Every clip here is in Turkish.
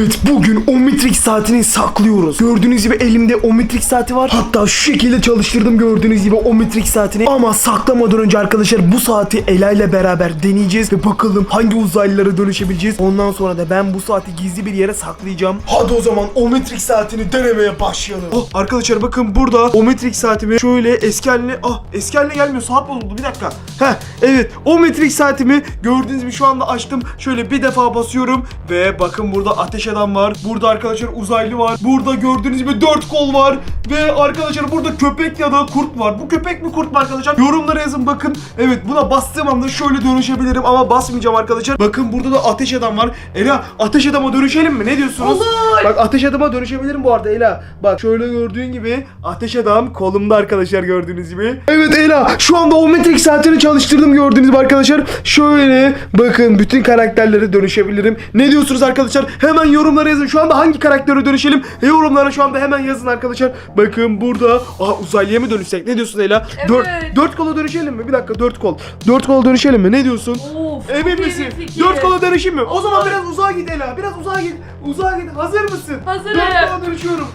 Evet bugün Omnitrix saatini saklıyoruz. Gördüğünüz gibi elimde Omnitrix saati var. Hatta şu şekilde çalıştırdım gördüğünüz gibi Omnitrix saatini. Ama saklamadan önce arkadaşlar bu saati Ela ile beraber deneyeceğiz. Ve bakalım hangi uzaylılara dönüşebileceğiz. Ondan sonra da ben bu saati gizli bir yere saklayacağım. Hadi o zaman Omnitrix saatini denemeye başlayalım. Oh, arkadaşlar bakın burada Omnitrix saatimi şöyle eski haline... Ah eski haline gelmiyor saat bozuldu bir dakika. Heh evet Omnitrix saatimi gördüğünüz gibi şu anda açtım. Şöyle bir defa basıyorum ve bakın burada ateş adam var. Burada arkadaşlar uzaylı var. Burada gördüğünüz gibi dört kol var. Ve arkadaşlar burada köpek ya da kurt var. Bu köpek mi kurt mu arkadaşlar? Yorumlara yazın bakın. Evet buna bastığım anda şöyle dönüşebilirim ama basmayacağım arkadaşlar. Bakın burada da ateş adam var. Ela ateş adama dönüşelim mi? Ne diyorsunuz? Olur. Bak ateş adama dönüşebilirim bu arada Ela. Bak şöyle gördüğün gibi ateş adam kolumda arkadaşlar gördüğünüz gibi. Evet Ela şu anda o metrik saatini çalıştırdım gördüğünüz gibi arkadaşlar. Şöyle bakın bütün karakterlere dönüşebilirim. Ne diyorsunuz arkadaşlar? Hemen yorumlara yazın. Şu anda hangi karaktere dönüşelim? E, yorumlara şu anda hemen yazın arkadaşlar. Bakın burada. Aa uzaylıya mı dönüşsek? Ne diyorsun Ela? Dört, Evet. dört kola dönüşelim mi? Bir dakika dört kol. Dört kola dönüşelim mi? Ne diyorsun? Of, Emin misin? fikir. Dört kola dönüşeyim mi? O zaman biraz uzağa git Ela. Biraz uzağa git. Uzağa git. Hazır mısın? Hazırım. Dört kola dönüşüyorum.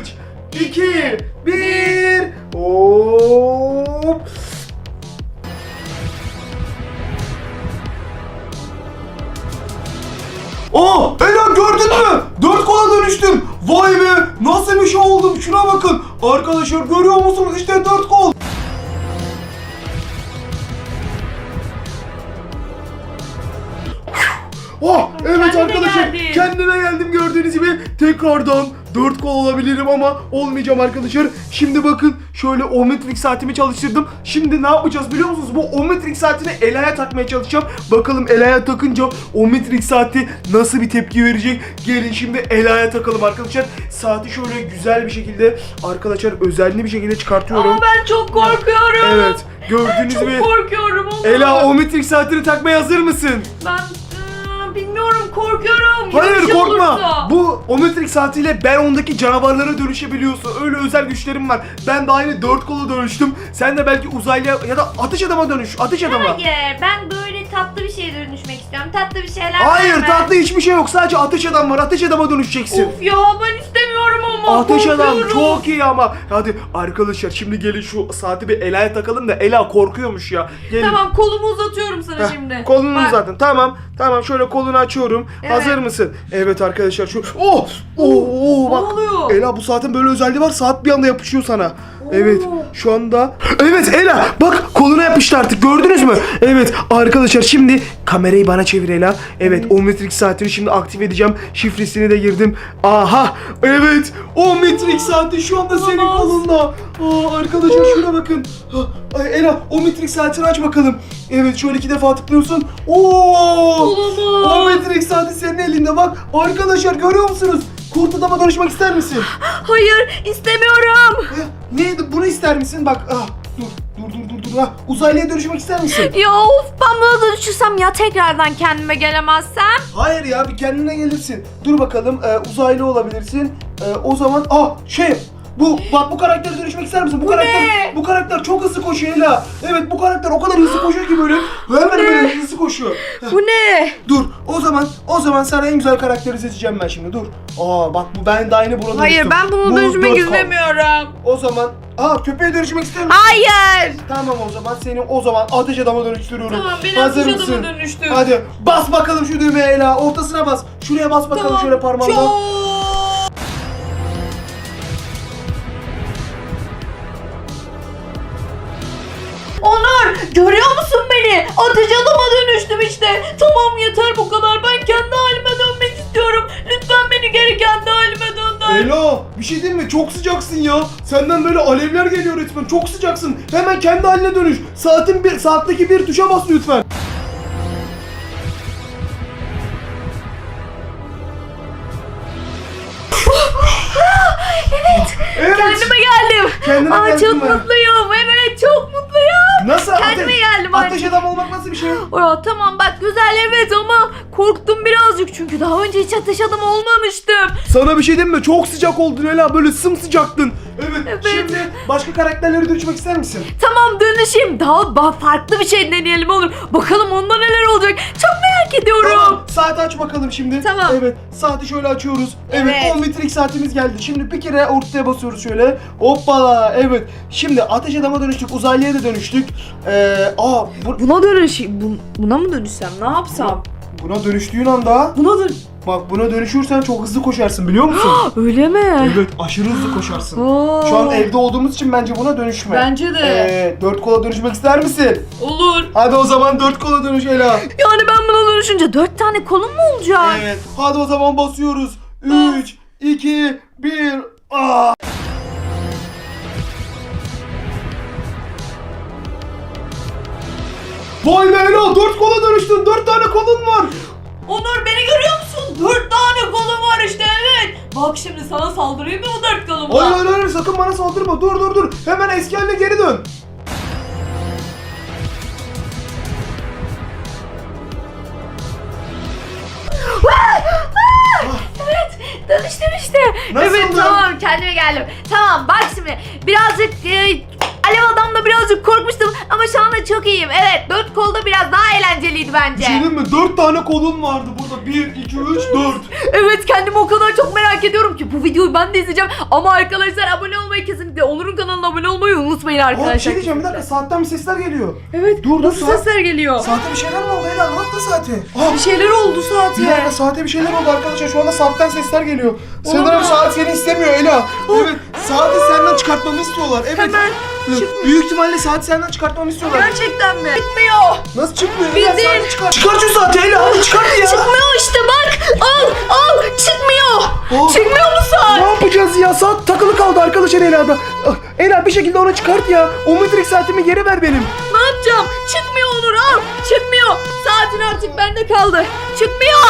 Üç, iki, bir. Hop. Gördün mü? Dönüştüm. Vay be, nasıl bir şey oldum? Şuna bakın. Arkadaşlar görüyor musunuz? İşte dört kol. Oh evet Kendine arkadaşlar geldin. kendime geldim gibi tekrardan 4 kol olabilirim ama olmayacağım arkadaşlar. Şimdi bakın şöyle Omnitrix saatimi çalıştırdım. Şimdi ne yapacağız biliyor musunuz? Bu Omnitrix saatini Ela'ya takmaya çalışacağım. Bakalım Ela'ya takınca Omnitrix saati nasıl bir tepki verecek? Gelin şimdi Ela'ya takalım arkadaşlar. Saati şöyle güzel bir şekilde arkadaşlar özenli bir şekilde çıkartıyorum. Ama ben çok korkuyorum. Evet gördüğünüz Çok gibi korkuyorum oğlum. Ela Omnitrix saatini takmaya hazır mısın? Ben bilmiyorum korkuyorum. Hayır bir şey korkma. olursa? Bu Omnitrix saatiyle ben ondaki canavarlara dönüşebiliyorsun. Öyle özel güçlerim var. Ben de aynı dört kola dönüştüm. Sen de belki uzaylıya ya da ateş adama dönüş. Ateş adama. Hayır, ben böyle tatlı bir şeye dönüşmek istiyorum. Tatlı bir şeyler Hayır var mı? tatlı hiçbir şey yok. Sadece ateş adam var. Ateş adama dönüşeceksin. Of ya ben Ateş adam korkuyorum. çok iyi ama. Hadi arkadaşlar şimdi gelin şu saati bir Ela'ya takalım da Ela korkuyormuş ya. Gelin. Tamam kolumu uzatıyorum sana Heh, şimdi. Kolunu Bak, zaten. Tamam. Tamam şöyle kolunu açıyorum. Evet. Hazır mısın? Evet arkadaşlar şu. Oh! Oo, Ne bak. oluyor? Ela bu saatin böyle özelliği var. Saat bir anda yapışıyor sana. Evet. Şu anda. Evet Ela bak koluna yapıştı artık. Gördünüz mü? Evet arkadaşlar şimdi kamerayı bana çevir Ela. Evet Omnitrix saatini şimdi aktif edeceğim. Şifresini de girdim. Aha. Evet. Omnitrix saati şu anda senin kolunda. Aa, arkadaşlar şuna bakın. Ay, Ela Omnitrix saatini aç bakalım. Evet şöyle iki defa tıklıyorsun. Oo! Olamaz. Omnitrix saati senin elinde bak. Arkadaşlar görüyor musunuz? Kurt adama dönüşmek ister misin? Hayır istemiyorum. Ha, Neydi? Bunu ister misin? Bak ah, dur dur dur dur dur. Ha, uzaylıya dönüşmek ister misin? Ya of ben buna dönüşürsem ya tekrardan kendime gelemezsem. Hayır ya bir kendine gelirsin. Dur bakalım e, uzaylı olabilirsin. E, o zaman ah şey bu bak bu karaktere dönüşmek ister misin? Bu, karakter ne? bu karakter çok hızlı koşuyor Ela. Evet bu karakter o kadar hızlı koşuyor ki böyle hemen böyle hızlı koşuyor. Heh, Bu ne? Dur o zaman o zaman sana en güzel karakteri seçeceğim ben şimdi dur. Aa bak bu ben de aynı burada Hayır dönüştüm. ben bunu Bu dönüşmek istemiyorum. O zaman aa köpeğe dönüşmek ister misin? Hayır. Tamam o zaman seni o zaman ateş adama dönüştürüyorum. Tamam beni Hazır ateş mısın? adama dönüştür. Hadi bas bakalım şu düğmeye Ela. Ortasına bas. Şuraya bas bakalım Tamam, şöyle parmağınla. Çok. Şey diyeyim mi? Çok sıcaksın ya. Senden böyle alevler geliyor resmen. Çok sıcaksın. Hemen kendi haline dönüş. Saatin bir saatteki bir tuşa bas lütfen. evet. Evet. Kendime geldim. Kendine Aa, geldin çok mi? mutluyum. Evet çok mutluyum. Nasıl? Kendime Ate- geldim Ateş artık. adam olmak nasıl bir şey? Aa, tamam bak güzel evet ama korktum birazcık çünkü daha önce hiç ateş adam olmamıştım. Sana bir şey diyeyim mi? Çok sıcak oldun Ela. Böyle sımsıcaktın. Evet, Evet. şimdi başka karakterlere dönüşmek ister misin? Tamam dönüşeyim. Daha farklı bir şey deneyelim olur. Bakalım onda neler olacak. Çok merak ediyorum. Tamam saati aç bakalım şimdi. Tamam. Evet saati şöyle açıyoruz. Evet, Evet. 10 metrelik saatimiz geldi. Şimdi bir kere ortaya basıyoruz şöyle. Hoppala evet. Şimdi ateş adama dönüştük uzaylıya da dönüştük. Ee, aa bu- Buna dönüş buna mı dönüşsem? Ne yapsam? buna dönüştüğün anda Buna dön. bak buna dönüşürsen çok hızlı koşarsın biliyor musun? Öyle mi? evet aşırı hızlı koşarsın. Oo. Şu an evde olduğumuz için bence buna dönüşme. Bence de. Ee, dört kola dönüşmek ister misin? Olur. Hadi o zaman dört kola dönüş Ela. Yani ben buna dönüşünce dört tane kolum mu olacak? Evet. Hadi o zaman basıyoruz. 3, 2, 1. Aa! Vay be Ela 4 kola dönüştün. 4 tane kolun var. Onur beni görüyor musun? Dört tane kolum var işte evet. Bak şimdi sana saldırayım mı bu dört kolumla? Hayır hayır hayır sakın bana saldırma. Dur dur dur. Hemen eski haline geri dön. Nasıldı? Evet tamam kendime geldim. Tamam bak şimdi birazcık e, Alev adamda birazcık korkmuştum ama şu anda çok iyiyim. Evet dört kolda biraz daha eğlenceliydi bence. Bir şey mi? 4 tane kolun vardı burada. 1, 2, 3, 4. Evet kendimi o kadar çok merak ediyorum ki bu videoyu ben de izleyeceğim. Ama arkadaşlar abone olmayı kesinlikle Onur'un kanalına abone olmayı unutmayın bir arkadaşlar. şey diyeceğim bir dakika saatten bir sesler geliyor. Evet Dur, dur, nasıl saat- sesler geliyor? Saate bir şeyler mi oldu Ela? Ne yaptı saate? Aa, Bir şeyler oldu Bir dakika saate. saate bir şeyler oldu arkadaşlar. Şu anda saatten sesler geliyor. Sanırım Olamaz. saat seni istemiyor Ela. Evet saati senden çıkartmamı istiyorlar. Evet. Hemen Hı, Büyük ihtimalle saati senden çıkartmamı istiyorlar. Gerçekten mi? Bitmiyor. Nasıl çıkmıyor? Ela Bildiğin- saati çıkar. Çıkar şu saati Ela hadi çıkart ya. Çıkmıyor işte. Al al çıkmıyor. Aa, Çıkmıyor mu saat? Ne yapacağız ya? Saat takılı kaldı arkadaşlar Ela'da. Ah, Ela bir şekilde onu çıkart ya. O metrik saatimi geri ver benim. Ne yapacağım? Çıkmıyor Onur al. Çıkmıyor. Saatin artık bende kaldı. Çıkmıyor.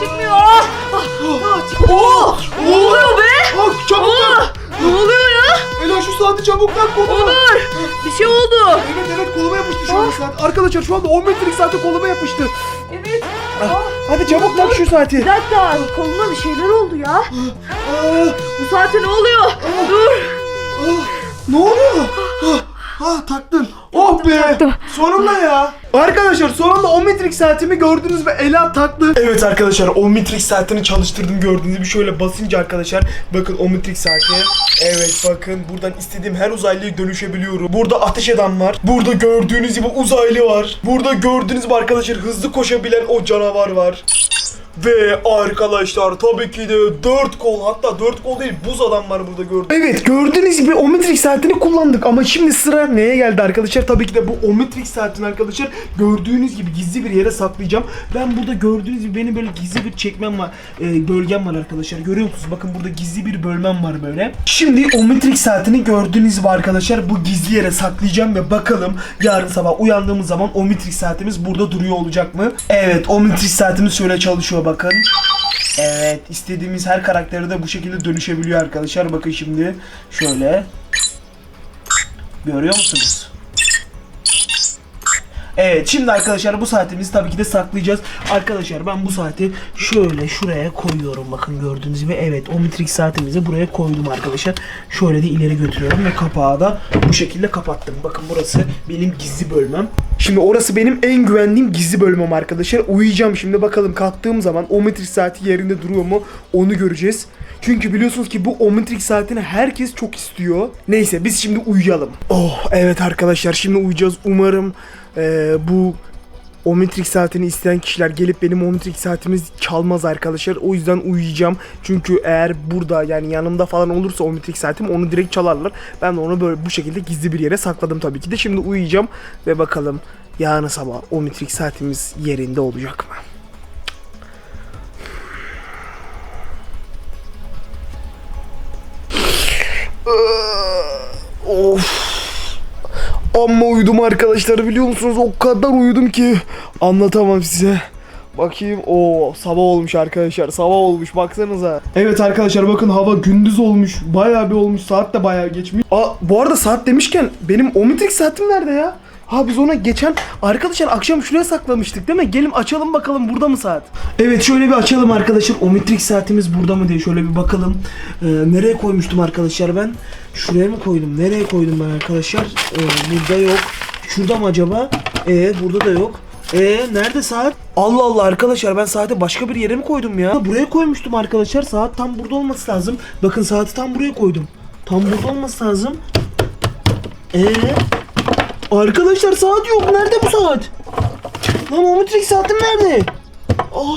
Çıkmıyor. Ah, ah, tamam, çık- Oo, ne oluyor be? Ah, çabuk tak. ne oluyor ya? Ela şu saati çabuk tak koluma. Onur bir şey oldu. Evet evet koluma yapıştı şu anda saat. Arkadaşlar şu anda 10 metrik saati koluma yapıştı. Evet. Ah, Hadi çabuk tak şu saati. Bir dakika koluna bir şeyler oldu ya. Aa, Bu saate ne oluyor? Dur. Ah, ne oluyor? Ah, ah taktın. Oh be. taktım. Sonunda ya. Arkadaşlar sonunda 10 metrik saatimi gördünüz ve Ela taktı. Evet arkadaşlar 10 metrik saatini çalıştırdım gördüğünüz gibi şöyle basınca arkadaşlar bakın 10 metrik saati. Evet bakın buradan istediğim her uzaylıya dönüşebiliyorum. Burada ateş eden var. Burada gördüğünüz gibi uzaylı var. Burada gördüğünüz gibi arkadaşlar hızlı koşabilen o canavar var. Ve arkadaşlar tabii ki de 4 kol hatta 4 kol değil buz adam var burada gördüğünüz Evet gördüğünüz gibi ometrik saatini kullandık ama şimdi sıra neye geldi arkadaşlar? Tabii ki de bu ometrik saatini arkadaşlar gördüğünüz gibi gizli bir yere saklayacağım. Ben burada gördüğünüz gibi benim böyle gizli bir çekmem var, e, bölgem var arkadaşlar. Görüyor musunuz? Bakın burada gizli bir bölmem var böyle. Şimdi ometrik saatini gördüğünüz gibi arkadaşlar bu gizli yere saklayacağım ve bakalım yarın sabah uyandığımız zaman ometrik saatimiz burada duruyor olacak mı? Evet ometrik saatimiz şöyle çalışıyor bakın. Evet istediğimiz her karakteri de bu şekilde dönüşebiliyor arkadaşlar. Bakın şimdi şöyle. Görüyor musunuz? Evet şimdi arkadaşlar bu saatimizi tabii ki de saklayacağız. Arkadaşlar ben bu saati şöyle şuraya koyuyorum. Bakın gördüğünüz gibi evet o metrik saatimizi buraya koydum arkadaşlar. Şöyle de ileri götürüyorum ve kapağı da bu şekilde kapattım. Bakın burası benim gizli bölmem. Şimdi orası benim en güvendiğim gizli bölmem arkadaşlar. Uyuyacağım şimdi bakalım kalktığım zaman o metrik saati yerinde duruyor mu onu göreceğiz. Çünkü biliyorsunuz ki bu ometrik saatini herkes çok istiyor. Neyse biz şimdi uyuyalım. Oh evet arkadaşlar şimdi uyuyacağız. Umarım eee, bu ometrik saatini isteyen kişiler gelip benim ometrik saatimiz çalmaz arkadaşlar. O yüzden uyuyacağım. Çünkü eğer burada yani yanımda falan olursa ometrik saatim onu direkt çalarlar. Ben de onu böyle bu şekilde gizli bir yere sakladım tabii ki de. Şimdi uyuyacağım ve bakalım yarın sabah ometrik saatimiz yerinde olacak mı? Amma uyudum arkadaşlar biliyor musunuz? O kadar uyudum ki anlatamam size. Bakayım o sabah olmuş arkadaşlar sabah olmuş baksanıza. Evet arkadaşlar bakın hava gündüz olmuş bayağı bir olmuş saat de bayağı geçmiş. Aa bu arada saat demişken benim ometrik saatim nerede ya? Ha biz ona geçen arkadaşlar akşam şuraya saklamıştık değil mi? Gelin açalım bakalım burada mı saat? Evet şöyle bir açalım arkadaşlar. Ometrik saatimiz burada mı diye şöyle bir bakalım. Ee, nereye koymuştum arkadaşlar ben? Şuraya mı koydum? Nereye koydum ben arkadaşlar? Ee, burada yok. Şurada mı acaba? Ee burada da yok. Ee nerede saat? Allah Allah arkadaşlar ben saati başka bir yere mi koydum ya? Buraya koymuştum arkadaşlar. Saat tam burada olması lazım. Bakın saati tam buraya koydum. Tam burada olması lazım. Ee Arkadaşlar saat yok. Nerede bu saat? Lan Omnitrix saatim nerede? Aa.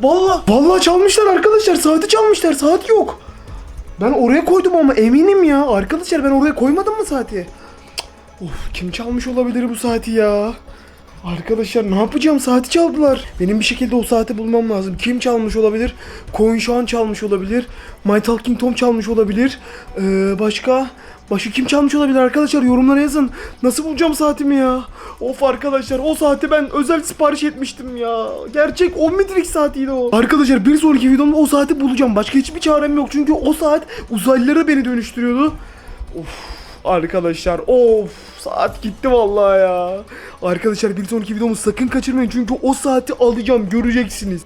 Vallahi vallahi çalmışlar arkadaşlar. Saati çalmışlar. Saat yok. Ben oraya koydum ama eminim ya. Arkadaşlar ben oraya koymadım mı saati? Of kim çalmış olabilir bu saati ya? Arkadaşlar ne yapacağım? Saati çaldılar. Benim bir şekilde o saati bulmam lazım. Kim çalmış olabilir? Coin Şahan çalmış olabilir. My Talking Tom çalmış olabilir. Ee, başka? Başka kim çalmış olabilir arkadaşlar? Yorumlara yazın. Nasıl bulacağım saatimi ya? Of arkadaşlar o saati ben özel sipariş etmiştim ya. Gerçek Omnitrix saatiydi o. Arkadaşlar bir sonraki videomda o saati bulacağım. Başka hiçbir çarem yok. Çünkü o saat uzaylılara beni dönüştürüyordu. Arkadaşlar of saat gitti vallahi ya. Arkadaşlar bir sonraki videomu sakın kaçırmayın çünkü o saati alacağım göreceksiniz.